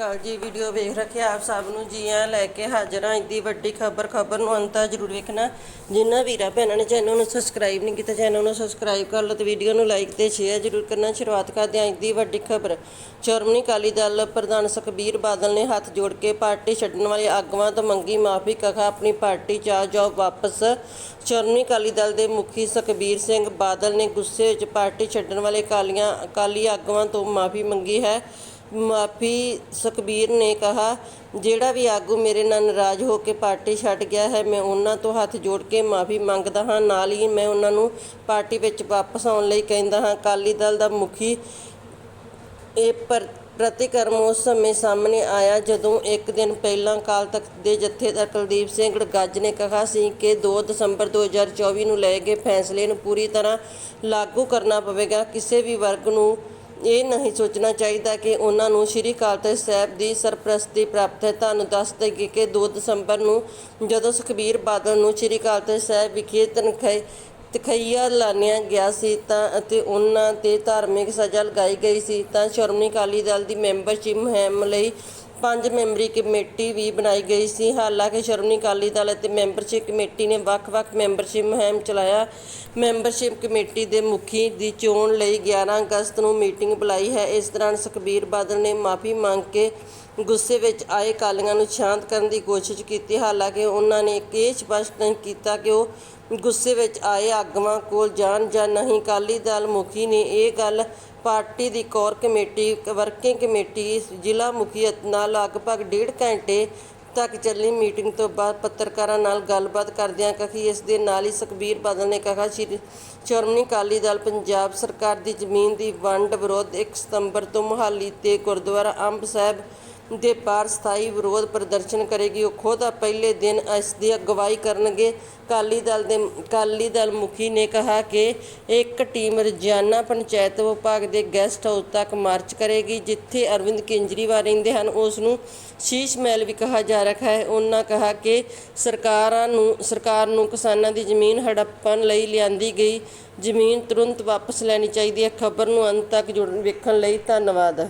ਅਕਾਲ ਜੀ ਵੀਡੀਓ ਵੇਖ ਰੱਖਿਆ ਆਪ ਸਭ ਨੂੰ ਜੀ ਆ ਲੈ ਕੇ ਹਾਜ਼ਰ ਹਾਂ। ਦੀ ਵੱਡੀ ਖਬਰ ਖਬਰ ਨੂੰ ਅੰਤ ਜ਼ਰੂਰ ਵੇਖਣਾ। ਜਿਨ੍ਹਾਂ ਵੀਰਾਂ ਭੈਣਾਂ ਨੇ ਚੈਨਲ ਨੂੰ ਸਬਸਕ੍ਰਾਈਬ ਨਹੀਂ ਕੀਤਾ, ਚੈਨਲ ਨੂੰ ਸਬਸਕ੍ਰਾਈਬ ਕਰ ਲਓ ਤੇ ਵੀਡੀਓ ਨੂੰ ਲਾਈਕ ਤੇ ਸ਼ੇਅਰ ਜ਼ਰੂਰ ਕਰਨਾ। ਸ਼ੁਰੂਆਤ ਕਰਦੇ ਹਾਂ ਅੱਜ ਦੀ ਵੱਡੀ ਖਬਰ। ਸ਼੍ਰੋਮਣੀ ਅਕਾਲੀ ਦਲ ਪ੍ਰਧਾਨ ਸੁਖਬੀਰ ਬਾਦਲ ਨੇ ਹੱਥ ਜੋੜ ਕੇ ਪਾਰਟੀ ਛੱਡਣ ਵਾਲੇ ਆਗੂਆਂ ਤੋਂ ਮੰਗੀ ਮਾਫੀ ਕਹਾ ਆਪਣੀ ਪਾਰਟੀ ਚ ਆ ਜਾਓ ਵਾਪਸ। ਸ਼੍ਰੋਮਣੀ ਅਕਾਲੀ ਦਲ ਦੇ ਮੁਖੀ ਸੁਖਬੀਰ ਸਿੰਘ ਬਾਦਲ ਨੇ ਗੁੱਸੇ ਵਿੱਚ ਪਾਰਟੀ ਛੱਡਣ ਵਾਲੇ ਅਕਾਲੀਆਂ, ਅਕਾਲੀ ਆਗੂਆਂ ਤੋਂ ਮਾਫੀ ਮੰਗੀ ਹੈ। ਮਾਫੀ ਸੁਖਬੀਰ ਨੇ ਕਿਹਾ, ਜਿਹੜਾ ਵੀ ਆਗੂ ਮੇਰੇ ਨਾਲ ਨਾਰਾਜ਼ ਹੋ ਕੇ ਪਾਰਟੀ ਛੱਡ ਗਿਆ ਹੈ, ਮੈਂ ਉਹਨਾਂ ਤੋਂ ਹੱਥ ਜੋੜ ਕੇ ਮਾਫੀ ਮੰਗਦਾ ਹਾਂ। ਨਾਲ ਹੀ ਮੈਂ ਉਹਨਾਂ ਨੂੰ ਪਾਰਟੀ ਵਿੱਚ ਵਾਪਸ ਆਉਣ ਲਈ ਕਹਿੰਦਾ ਹਾਂ। ਅਕਾਲੀ ਦਲ ਦਾ ਮੁਖੀ ਇਹ ਪਰ, ਪ੍ਰਤੀਕਰਮ ਉਸ ਸਮੇਂ ਸਾਹਮਣੇ ਆਇਆ ਜਦੋਂ ਇੱਕ ਦਿਨ ਪਹਿਲਾਂ ਅਕਾਲ ਤਖਤ ਦੇ ਜਥੇਦਾਰ ਕੁਲਦੀਪ ਸਿੰਘ ਗੱਜ ਨੇ ਕਿਹਾ ਸੀ ਕਿ 2 ਦਸੰਬਰ 2024 ਨੂੰ ਲਏ ਗਏ ਫੈਸਲੇ ਨੂੰ ਪੂਰੀ ਤਰ੍ਹਾਂ ਲਾਗੂ ਕਰਨਾ ਪਵੇਗਾ। ਕਿਸੇ ਵੀ ਵਰਗ ਨੂੰ ਇਹ ਨਹੀਂ ਸੋਚਣਾ ਚਾਹੀਦਾ ਕਿ ਉਹਨਾਂ ਨੂੰ ਸ਼੍ਰੀ ਅਕਾਲ ਤਖਤ ਸਾਹਿਬ ਦੀ ਸਰਪ੍ਰਸਤੀ ਪ੍ਰਾਪਤ ਹੈ। ਤੁਹਾਨੂੰ ਦੱਸ ਦੇਈਏ ਕਿ 2 ਦਸੰਬਰ ਨੂੰ ਜਦੋਂ ਸੁਖਬੀਰ ਬਾਦਲ ਨੂੰ ਸ਼੍ਰੀ ਅਕਾਲ ਤਖਤ ਸਾਹਿਬ ਵਿਖੇ ਤਨਖਾਹ, ਤਖਈਆ ਲਾਣਿਆ ਗਿਆ ਸੀ ਤਾਂ ਅਤੇ ਉਹਨਾਂ ਤੇ ਧਾਰਮਿਕ ਸਜ਼ਾ ਲਗਾਈ ਗਈ ਸੀ ਤਾਂ ਸ਼੍ਰੋਮਣੀ ਅਕਾਲੀ ਦਲ ਦੀ ਮੈਂਬਰਸ਼ਿਪ ਮੁਹਿੰਮ ਲਈ ਪੰਜ ਮੈਂਬਰੀ ਕਮੇਟੀ ਵੀ ਬਣਾਈ ਗਈ ਸੀ। ਹਾਲਾਂਕਿ ਸ਼੍ਰੋਮਣੀ ਅਕਾਲੀ ਦਲ ਅਤੇ ਮੈਂਬਰਸ਼ਿਪ ਕਮੇਟੀ ਨੇ ਵੱਖ-ਵੱਖ ਮੈਂਬਰਸ਼ਿਪ ਮੁਹਿੰਮ ਚਲਾਇਆ। ਮੈਂਬਰਸ਼ਿਪ ਕਮੇਟੀ ਦੇ ਮੁਖੀ ਦੀ ਚੋਣ ਲਈ 11 ਅਗਸਤ ਨੂੰ ਮੀਟਿੰਗ ਬੁਲਾਈ ਹੈ। ਇਸ ਦੌਰਾਨ ਸੁਖਬੀਰ ਬਾਦਲ ਨੇ ਮਾਫੀ ਮੰਗ ਕੇ ਗੁੱਸੇ ਵਿੱਚ ਆਏ ਕਾਲੀਆਂ ਨੂੰ ਸ਼ਾਂਤ ਕਰਨ ਦੀ ਕੋਸ਼ਿਸ਼ ਕੀਤੀ। ਹਾਲਾਂਕਿ ਉਹਨਾਂ ਨੇ ਇਹ ਸਪਸ਼ਟ ਨਹੀਂ ਕੀਤਾ ਕਿ ਉਹ ਗੁੱਸੇ ਵਿੱਚ ਆਏ ਆਗੂਆਂ ਕੋਲ ਜਾਣ ਜਾਂ ਨਹੀਂ ਕਾਲੀ ਦਲ ਮੁਖੀ ਨੇ ਇਹ ਗੱਲ ਪਾਰਟੀ ਦੀ ਕੋਰ ਕਮੇਟੀ, ਵਰਕਿੰਗ ਕਮੇਟੀ, ਜ਼ਿਲ੍ਹਾ ਮੁਖੀ ਨਾਲ ਲਗਭਗ ਡੇਢ ਘੰਟੇ ਤੱਕ ਚੱਲੀ ਮੀਟਿੰਗ ਤੋਂ ਬਾਅਦ ਪੱਤਰਕਾਰਾਂ ਨਾਲ ਗੱਲਬਾਤ ਕਰਦਿਆਂ ਕਹੀ, ਇਸ ਦੇ ਨਾਲ ਹੀ ਸੁਖਬੀਰ ਬਾਦਲ ਨੇ ਕਿਹਾ, ਸ਼੍ਰੀ ਸ਼੍ਰੋਮਣੀ ਅਕਾਲੀ ਦਲ ਪੰਜਾਬ ਸਰਕਾਰ ਦੀ ਜ਼ਮੀਨ ਦੀ ਵੰਡ ਵਿਰੋਧ 1 ਸਤੰਬਰ ਤੋਂ ਮੁਹਾਲੀ ਤੇ ਗੁਰਦੁਆਰਾ ਅੰਬ ਸਾਹਿਬ ਦੇ ਪਾਰ ਸਥਾਈ ਵਿਰੋਧ ਪ੍ਰਦਰਸ਼ਨ ਕਰੇਗੀ। ਉਹ ਖੁਦ ਪਹਿਲੇ ਦਿਨ ਇਸ ਦੀ ਅਗਵਾਈ ਕਰਨਗੇ। ਕਾਲੀ ਦਲ ਦੇ ਕਾਲੀ ਦਲ ਮੁਖੀ ਨੇ ਕਿਹਾ ਕਿ ਇੱਕ ਟੀਮ ਰੋਜ਼ਾਨਾ ਪੰਚਾਇਤ ਵਿਭਾਗ ਦੇ ਗੈਸਟ ਹਾਊਸ ਤੱਕ ਮਾਰਚ ਕਰੇਗੀ, ਜਿੱਥੇ ਅਰਵਿੰਦ ਕੇਜਰੀਵਾਲ ਰਹਿੰਦੇ ਹਨ। ਉਸ ਨੂੰ ਸ਼ੀਸ਼ ਮਹਿਲ ਵੀ ਕਿਹਾ ਜਾ ਰਿਹਾ ਹੈ। ਉਹਨਾਂ ਕਿਹਾ ਕਿ ਸਰਕਾਰਾਂ ਨੂੰ, ਸਰਕਾਰ ਨੂੰ ਕਿਸਾਨਾਂ ਦੀ ਜ਼ਮੀਨ ਹੜੱਪਣ ਲਈ ਲਿਆਂਦੀ ਗਈ ਜ਼ਮੀਨ ਤੁਰੰਤ ਵਾਪਸ ਲੈਣੀ ਚਾਹੀਦੀ ਹੈ। ਖਬਰ ਨੂੰ ਅੰਤ ਤੱਕ ਜੁੜਨ, ਵੇਖਣ ਲਈ ਧੰਨਵਾਦ।